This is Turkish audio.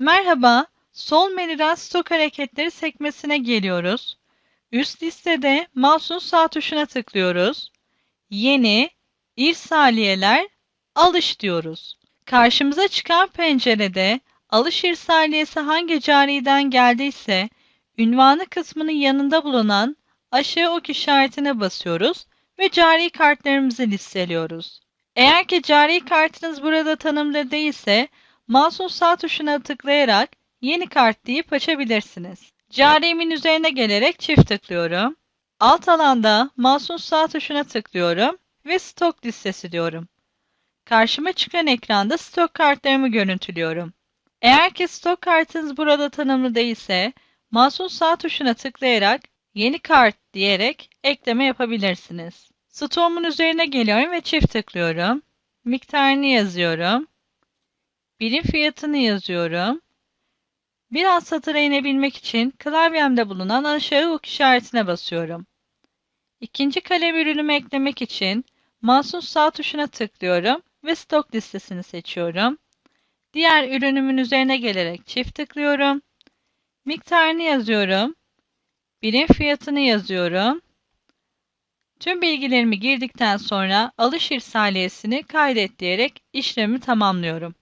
Merhaba, sol menüden stok hareketleri sekmesine geliyoruz. Üst listede mouse'un sağ tuşuna tıklıyoruz. Yeni, irsaliyeler, alış diyoruz. Karşımıza çıkan pencerede alış irsaliyesi hangi cariden geldiyse ünvanı kısmının yanında bulunan aşağı ok işaretine basıyoruz ve cari kartlarımızı listeliyoruz. Eğer ki cari kartınız burada tanımlı değilse mouse'un sağ tuşuna tıklayarak yeni kart deyip açabilirsiniz. Carimin üzerine gelerek çift tıklıyorum. Alt alanda mouse'un sağ tuşuna tıklıyorum ve stok listesi diyorum. Karşıma çıkan ekranda stok kartlarımı görüntülüyorum. Eğer ki stok kartınız burada tanımlı değilse mouse'un sağ tuşuna tıklayarak yeni kart diyerek ekleme yapabilirsiniz. Stoğumun üzerine geliyorum ve çift tıklıyorum. Miktarını yazıyorum. Birim fiyatını yazıyorum. Bir alt satıra inebilmek için klavyemde bulunan aşağı ok işaretine basıyorum. İkinci kalem ürünümü eklemek için mouse'un sağ tuşuna tıklıyorum ve stok listesini seçiyorum. Diğer ürünümün üzerine gelerek çift tıklıyorum. Miktarını yazıyorum. Birim fiyatını yazıyorum. Tüm bilgilerimi girdikten sonra alış irsaliyesini kaydet diyerek işlemi tamamlıyorum.